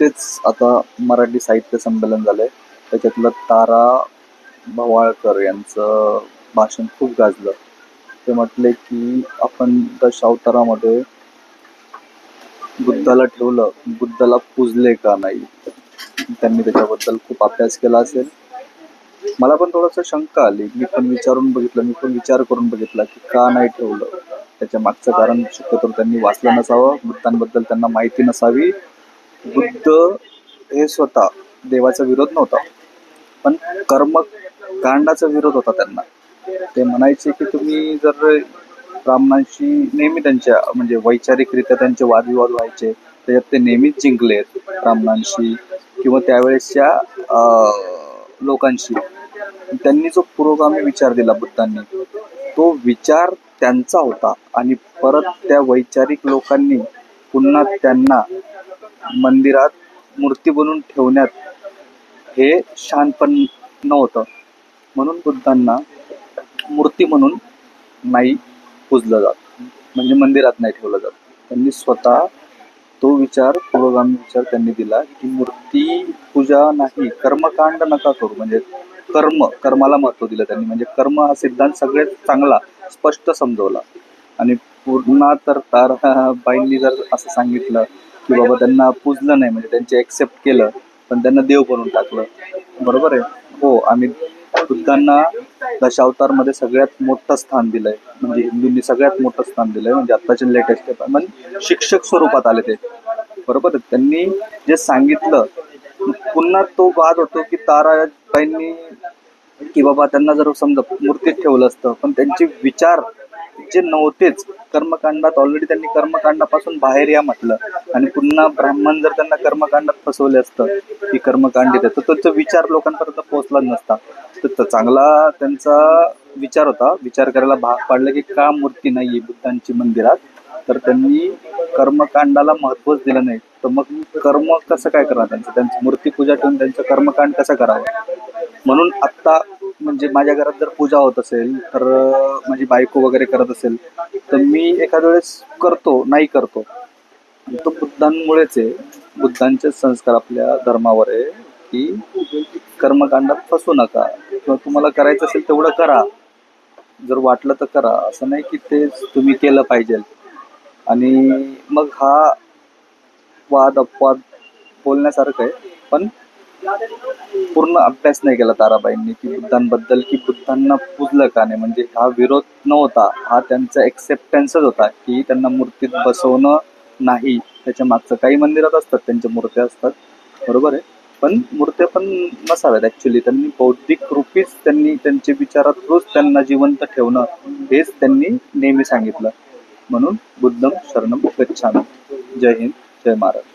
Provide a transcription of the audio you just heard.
नुकतेच आता मराठी साहित्य संमेलन झालंय. त्याच्यातलं तारा भवाळकर यांचं भाषण खूप गाजलं. ते म्हटले की आपण दशावतारामध्ये बुद्धाला ठेवलं. बुद्धाला पूजले का नाही? त्यांनी त्याच्याबद्दल खूप अभ्यास केला असेल. मला पण थोडंसं शंका आली. मी पण विचारून बघितलं. मी पण विचार करून बघितला की का नाही ठेवलं? त्याच्या मागचं कारण शक्यतो त्यांनी वाचलं नसावं. बुद्धांबद्दल त्यांना माहिती नसावी. बुद्ध हे स्वतः देवाचा विरोध नव्हता. पण कर्म कांडाचा विरोध होता त्यांना. ते म्हणायचे की तुम्ही जर ब्राह्मणांशी नेहमी त्यांच्या म्हणजे वैचारिकरित्या त्यांचे वादविवाद व्हायचे त्याच्यात ते नेहमीच जिंकलेत ब्राह्मणांशी किंवा त्यावेळेसच्या लोकांशी. त्यांनी जो पुरोगामी विचार दिला बुद्धांनी तो विचार त्यांचा होता आणि परत त्या वैचारिक लोकांनी पुन्हा त्यांना मंदिरात मूर्ती बनवून ठेवण्यात हे शानपण नव्हतं. म्हणून बुद्धांना मूर्ती म्हणून नाही पूजलं जात. म्हणजे मंदिरात नाही ठेवलं जात. त्यांनी स्वतः तो विचार पुरोगामी विचार त्यांनी दिला की मूर्ती पूजा नाही कर्मकांड नका करू. म्हणजे कर्म कर्माला महत्त्व दिलं त्यांनी. म्हणजे कर्म हा सिद्धांत सगळ्यात चांगला स्पष्ट समजवला. आणि पूर्ण तर ताराबाईंनी जर असं सांगितलं की बाबा त्यांना पुजलं नाही म्हणजे त्यांचे एक्सेप्ट केलं पण त्यांना देव बनवून टाकलं. बरोबर आहे? हो आम्ही बुद्धांना दशावतारमध्ये सगळ्यात मोठं स्थान दिलंय. म्हणजे हिंदूंनी सगळ्यात मोठं स्थान दिलंय म्हणजे आत्ताचे लेटेस्ट म्हणजे शिक्षक स्वरूपात आले ते. बरोबर आहे? त्यांनी जे सांगितलं पुन्हा तो वाद होतो की ताराबाईंनी की बाबा त्यांना जर समजा मूर्तीत ठेवलं असतं पण त्यांचे विचार जे नव्हतेच कर्मकांडात ऑलरेडी त्यांनी कर्मकांडापासून बाहेर या म्हटलं. आणि पुन्हा ब्राह्मण जर त्यांना कर्मकांडात फसवले असतं की कर्मकांड आहे तर त्यांचा विचार लोकांपर्यंत पोहोचला नसता. तर तो चांगला त्यांचा विचार होता. विचार करायला भाग पाडलं की का मूर्ती नाही बुद्धांची मंदिरात? तर त्यांनी कर्मकांडाला महत्वच दिलं नाही. तर मग कर्म कसं काय करणार त्यांचं? त्यांचं मूर्तीपूजा ठेवून त्यांचं कर्मकांड कसं करावं? म्हणून आत्ता म्हणजे माझ्या घरात जर पूजा होत असेल तर माझी बायको वगैरे करत असेल तर मी एखाद्या वेळेस करतो नाही करतो. तो बुद्धांमुळेच आहे. बुद्धांचे संस्कार आपल्या धर्मावर आहे की कर्मकांडात फसू नका. किंवा तुम्हाला करायचं असेल तेवढं करा. जर वाटलं तर करा. असं नाही की ते तुम्ही केलं पाहिजे. आणि मग हा वाद अपवाद बोलण्यासारखं आहे. पण पूर्ण अभ्यास नाही केला ताराबाईंनी की बुद्धांबद्दल की बुद्धांना पूजलं का नाही. म्हणजे हा विरोध नव्हता. हा त्यांचा एक्सेप्टन्सच होता की त्यांना मूर्तीत बसवणं नाही. त्याच्या मागचं काही मंदिरात असतात त्यांच्या मूर्त्या असतात. बरोबर आहे. पण मूर्त्या पण नसाव्यात ॲक्च्युली त्यांनी बौद्धिक रूपीच त्यांनी त्यांचे विचारात रोज त्यांना जिवंत ठेवणं हेच त्यांनी नेहमी सांगितलं. म्हणून बुद्धम शरणम गच्छामी जय हिंद जय महाराज.